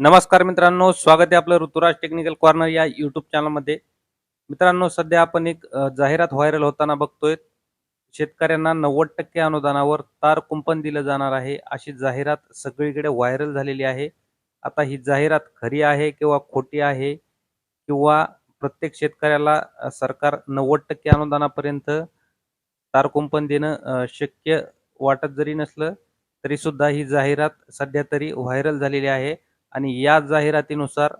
नमस्कार मित्रांनो स्वागत आहे आपलं ऋतुराज टेक्निकल कॉर्नर या युट्यूब चॅनलमध्ये. मित्रांनो सध्या आपण एक जाहिरात व्हायरल होताना बघतोय. शेतकऱ्यांना नव्वद टक्के अनुदानावर तार कुंपण दिलं जाणार आहे अशी जाहिरात सगळीकडे व्हायरल झालेली आहे. आता ही जाहिरात खरी आहे किंवा खोटी आहे किंवा प्रत्येक शेतकऱ्याला सरकार नव्वद टक्के अनुदानापर्यंत तार कुंपण देणं शक्य वाटत जरी नसलं तरी सुद्धा ही जाहिरात सध्या तरी व्हायरल झालेली आहे. आणि या जाहिरातीनुसार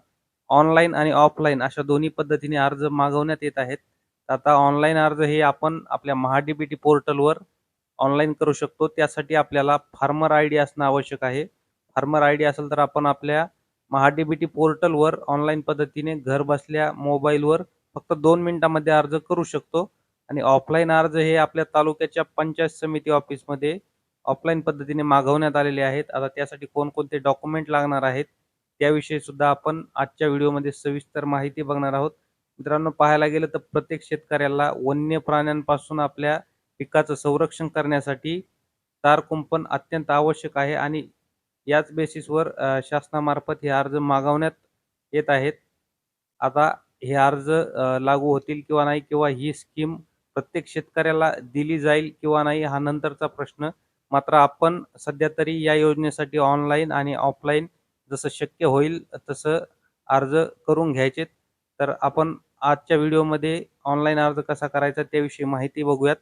ऑनलाईन आणि ऑफलाईन अशा दोन्ही पद्धतीने अर्ज मागवण्यात येत आहेत. आता ऑनलाईन अर्ज हे आपण आपल्या महाडीबीटी पोर्टलवर ऑनलाईन करू शकतो. त्यासाठी आपल्याला फार्मर आय डी असणं आवश्यक आहे. फार्मर आय डी असेल तर आपण आपल्या महाडीबीटी पोर्टलवर ऑनलाईन पद्धतीने घर बसल्या मोबाईलवर फक्त दोन मिनिटामध्ये अर्ज करू शकतो. आणि ऑफलाईन अर्ज हे आपल्या तालुक्याच्या पंचायत समिती ऑफिसमध्ये ऑफलाईन पद्धतीने मागवण्यात आलेले आहेत. आता त्यासाठी कोणकोणते डॉक्युमेंट लागणार आहेत? त्याविषयी सुद्धा आपण आजच्या व्हिडिओमध्ये सविस्तर माहिती बघणार आहोत. मित्रांनो पाहायला गेलं तर प्रत्येक शेतकऱ्याला वन्य प्राण्यांपासून आपल्या पिकाचं संरक्षण करण्यासाठी तार कुंपण अत्यंत आवश्यक आहे आणि याच बेसिसवर शासनामार्फत हे अर्ज मागवण्यात येत आहेत. आता हे अर्ज लागू होतील किंवा नाही किंवा ही स्कीम प्रत्येक शेतकऱ्याला दिली जाईल किंवा नाही हा नंतरचा प्रश्न मात्र आपण सध्या तरी या योजनेसाठी ऑनलाईन आणि ऑफलाईन जसं शक्य होईल तसं अर्ज करून घ्यायचे. तर आपण आजच्या व्हिडिओमध्ये ऑनलाईन अर्ज कसा करायचा त्याविषयी माहिती बघूयात.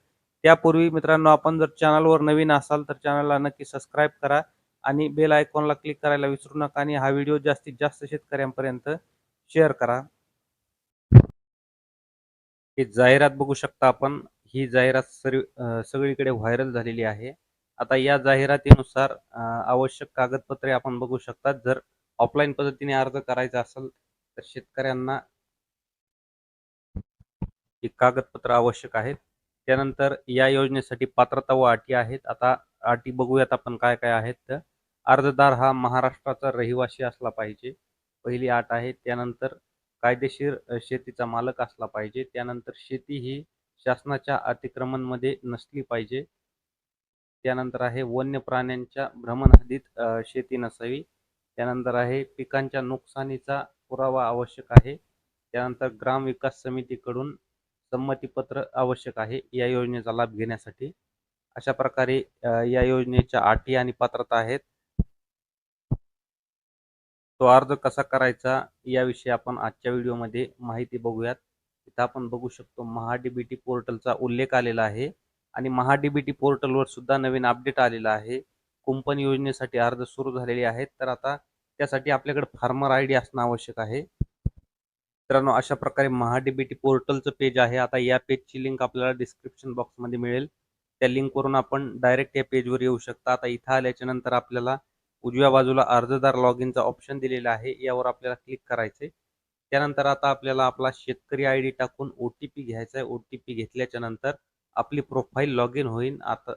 त्यापूर्वी मित्रांनो आपण जर चॅनलवर नवीन असाल तर चॅनलला नक्की सबस्क्राईब करा आणि बेल आयकॉनला क्लिक करायला विसरू नका आणि हा व्हिडिओ जास्तीत जास्त शेतकऱ्यांपर्यंत शेअर करा. ही जाहिरात बघू शकता आपण. ही जाहिरात सर्व सगळीकडे व्हायरल झालेली आहे. आता या जाहिरातीनुसार आवश्यक कागदपत्रे आपण बघू शकतात. जर ऑफलाईन पद्धतीने अर्ज करायचा असेल तर शेतकऱ्यांना ही कागदपत्र आवश्यक आहेत. त्यानंतर या योजनेसाठी पात्रता व अटी आहेत. आता अटी बघूयात आपण काय काय आहेत तर अर्जदार हा महाराष्ट्राचा रहिवासी असला पाहिजे. पहिली अट आहे. त्यानंतर कायदेशीर शेतीचा मालक असला पाहिजे. त्यानंतर शेती ही शासनाच्या अतिक्रमणमध्ये नसली पाहिजे. त्यानंतर आहे वन्य प्राण्यांच्या भ्रमणहद्दीत शेती नसावी. त्यानंतर आहे पिकांच्या नुकसानीचा पुरावा आवश्यक आहे. त्यानंतर ग्राम विकास समितीकडून संमतीपत्र आवश्यक आहे या योजनेचा लाभ घेण्यासाठी. अशा प्रकारे या योजनेच्या अटी आणि पात्रता आहेत. तो अर्ज कसा करायचा याविषयी आपण आजच्या व्हिडिओमध्ये माहिती बघूयात. इथं आपण बघू शकतो महाडीबीटी पोर्टलचा उल्लेख आलेला आहे. आणि महाडीबीटी पोर्टलवर सुद्धा नवीन अपडेट आलेला आहे. कुंपण योजनेसाठी अर्ज सुरू झालेले आहेत. तर आता त्यासाठी आपल्याकडे फार्मर आय डी असणं आवश्यक आहे. मित्रांनो अशा प्रकारे महाडीबीटी पोर्टलचं पेज आहे. आता या पेजची लिंक आपल्याला डिस्क्रिप्शन बॉक्समध्ये मिळेल. त्या लिंकवरून आपण डायरेक्ट या पेजवर येऊ शकता. आता इथं आल्याच्यानंतर आपल्याला उजव्या बाजूला अर्जदार लॉग इनचा ऑप्शन दिलेला आहे. यावर आपल्याला क्लिक करायचे त्यानंतर आता आपल्याला आपला शेतकरी आय डी टाकून ओ टी पी घ्यायचा आहे ओ टी पी घेतल्याच्या नंतर आपली प्रोफाईल लॉग इन होईल आता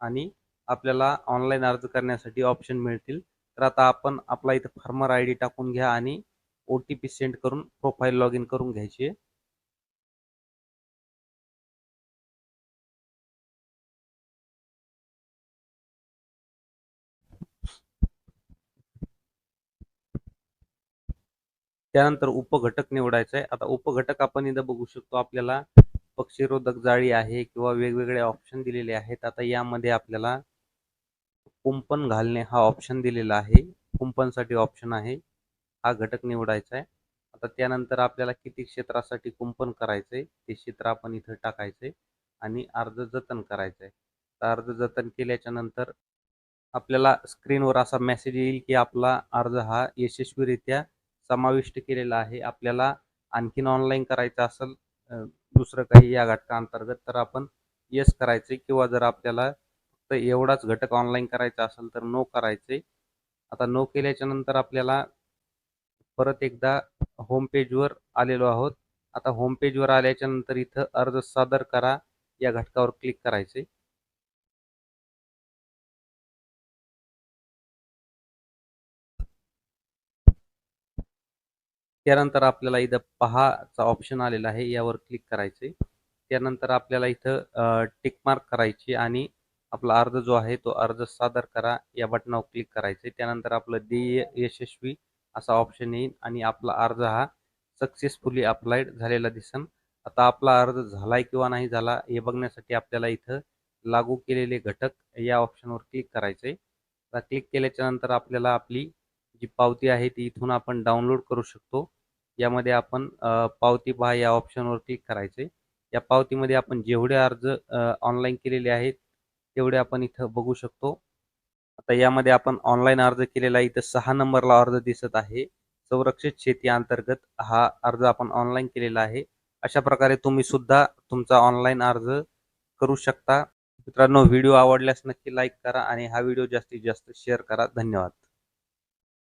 आणि आपल्याला ऑनलाईन अर्ज करण्यासाठी ऑप्शन मिळतील. तर आता आपण आपला इथं फार्मर आय डी टाकून घ्या आणि ओ टी पी सेंड करून प्रोफाईल लॉग इन करून घ्यायची आहे. त्यानंतर उपघटक निवडायचा आहे. आता उपघटक आपण इथं बघू शकतो आपल्याला पक्षीरोधक जाळी आहे किंवा वेगवेगळे ऑप्शन दिलेले आहेत आता यामध्ये आपल्याला कुंपण घालणे हा ऑप्शन दिलेला आहे. कुंपणसाठी ऑप्शन आहे. हा घटक निवडायचा आहे. आता त्यानंतर आपल्याला किती क्षेत्रासाठी कुंपण करायचं आहे ते क्षेत्र आपण इथं टाकायचं आहे आणि अर्ज जतन करायचं आहे. तर अर्ज जतन केल्याच्यानंतर आपल्याला स्क्रीनवर असा मेसेज येईल की आपला अर्ज हा यशस्वीरित्या समाविष्ट केलेला आहे. आपल्याला आणखीन ऑनलाईन करायचं असेल दुसरं काही या घटकाअंतर्गत तर आपण येस करायचे किंवा जर आपल्याला फक्त एवढाच घटक ऑनलाईन करायचा असेल तर नो करायचे. आता नो केल्याच्यानंतर आपल्याला परत एकदा होम पेजवर आलेलो आहोत. आता होम पेजवर आल्याच्यानंतर इथं अर्ज सादर करा या घटकावर क्लिक करायचे. त्यानंतर आपल्याला इथं पहाचा ऑप्शन आलेला आहे यावर क्लिक करायचे. त्यानंतर आपल्याला इथं टिक मार्क करायची आणि आपला अर्ज जो आहे तो अर्ज सादर करा. या बटनावर क्लिक करायचे. त्यानंतर आपलं ध्येय यशस्वी असा ऑप्शन येईल आणि आपला अर्ज हा सक्सेसफुली अप्लाइड झालेला दिसन. आता आपला अर्ज झालाय किंवा नाही झाला हे बघण्यासाठी आपल्याला इथं लागू केलेले घटक या ऑप्शनवर क्लिक करायचे. आता क्लिक केल्याच्यानंतर आपल्याला आपली जी पावती आहे ती इथून आपण डाउनलोड करू शकतो. यामध्ये आपण पावती पहा या ऑप्शनवर क्लिक करायचे. या पावतीमध्ये आपण जेवढे अर्ज ऑनलाईन केलेले आहेत तेवढे आपण इथं बघू शकतो. आता यामध्ये आपण ऑनलाईन अर्ज केलेला इथं सहा नंबरला अर्ज दिसत आहे. संरक्षित शेती अंतर्गत हा अर्ज आपण ऑनलाईन केलेला आहे. अशा प्रकारे तुम्ही सुद्धा तुमचा ऑनलाईन अर्ज करू शकता. मित्रांनो व्हिडिओ आवडल्यास नक्की लाईक करा आणि हा व्हिडिओ जास्तीत जास्त शेअर करा. धन्यवाद.